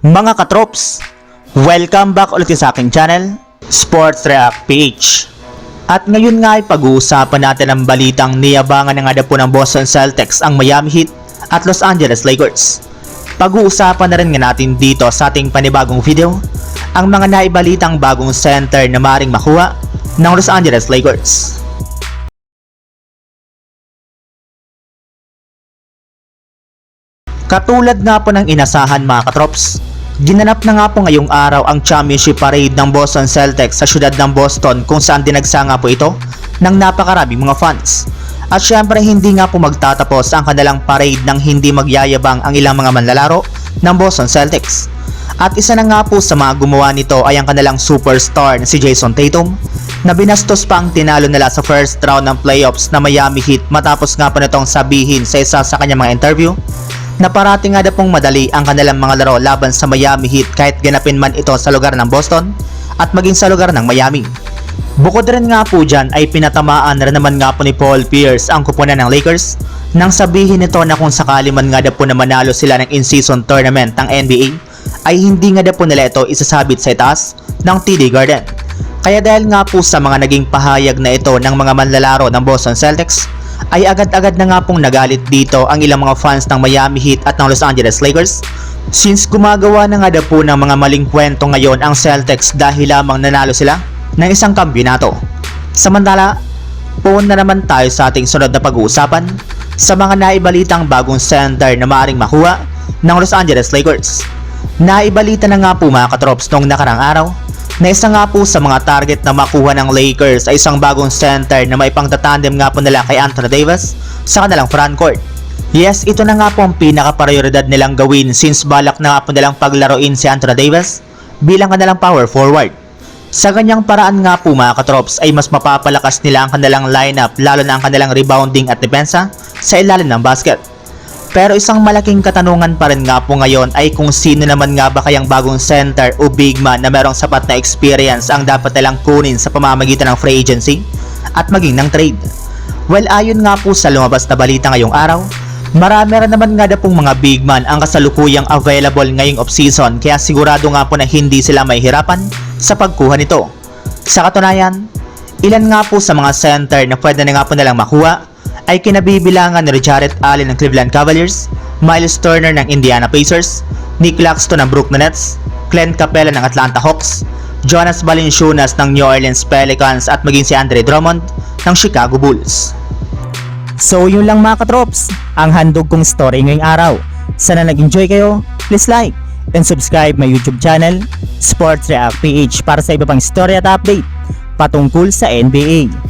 Mga katrops, welcome back ulit sa aking channel, Sports React PH. At ngayon nga ay pag-uusapan natin ang balitang niyabangan ng adapo ng Boston Celtics ang Miami Heat at Los Angeles Lakers. Pag-uusapan na rin nga natin dito sa ating panibagong video ang mga naibalitang bagong center na maring makuha ng Los Angeles Lakers. Katulad nga po ng inasahan mga katrops, ginanap na nga po ngayong araw ang championship parade ng Boston Celtics sa syudad ng Boston kung saan dinagsa nga po ito ng napakaraming mga fans. At syempre hindi nga po magtatapos ang kanilang parade nang hindi magyayabang ang ilang mga manlalaro ng Boston Celtics. At isa na nga po sa mga gumawa nito ay ang kanilang superstar na si Jason Tatum na binastos pa ang tinalo nila sa first round ng playoffs na Miami Heat matapos nga po nitong sabihin sa isa sa kanyang mga interview na parating nga na pong madali ang kanilang mga laro laban sa Miami Heat kahit ganapin man ito sa lugar ng Boston at maging sa lugar ng Miami. Bukod rin nga po dyan ay pinatamaan na naman nga po ni Paul Pierce ang kupunan ng Lakers nang sabihin nito na kung sakali man nga na po na manalo sila ng in-season tournament ng NBA ay hindi nga na po nila ito isasabit sa itaas ng TD Garden. Kaya dahil nga po sa mga naging pahayag na ito ng mga manlalaro ng Boston Celtics ay agad-agad na nga pong nagalit dito ang ilang mga fans ng Miami Heat at ng Los Angeles Lakers since gumagawa na nga daw po ng mga maling kwento ngayon ang Celtics dahil lamang nanalo sila ng isang kampiyonato. Samantala, puon na naman tayo sa ating sunod na pag-uusapan sa mga naibalitang bagong center na maaring makuha ng Los Angeles Lakers. Naibalita na nga po mga katrops noong nakarang araw na isa nga po sa mga target na makuha ng Lakers ay isang bagong center na may pangtatandem nga po nila kay Anthony Davis sa kanilang frontcourt. Yes, ito na nga po ang pinaka-prioridad nilang gawin since balak na nga po nilang paglaruin si Anthony Davis bilang kanilang power forward. Sa ganyang paraan nga po mga katrops ay mas mapapalakas nila ang kanilang lineup lalo na ang kanilang rebounding at depensa sa ilalim ng basket. Pero isang malaking katanungan pa rin nga po ngayon ay kung sino naman nga ba kayang bagong center o big man na merong sapat na experience ang dapat nilang kunin sa pamamagitan ng free agency at maging ng trade. Well ayon nga po sa lumabas na balita ngayong araw, marami rin naman nga na pong mga big man ang kasalukuyang available ngayong off-season kaya sigurado nga po na hindi sila mahihirapan sa pagkuha nito. Sa katunayan, ilan nga po sa mga center na pwede na nga po nilang makuha ay kinabibilangan ni Jarrett Allen ng Cleveland Cavaliers, Miles Turner ng Indiana Pacers, Nick Claxton ng Brooklyn Nets, Clint Capella ng Atlanta Hawks, Jonas Valanciunas ng New Orleans Pelicans at maging si Andre Drummond ng Chicago Bulls. So yun lang mga katrops, ang handog kong story ngayong araw. Sana nag-enjoy kayo, please like and subscribe my YouTube channel, Sports React PH para sa iba pang story at update patungkol sa NBA.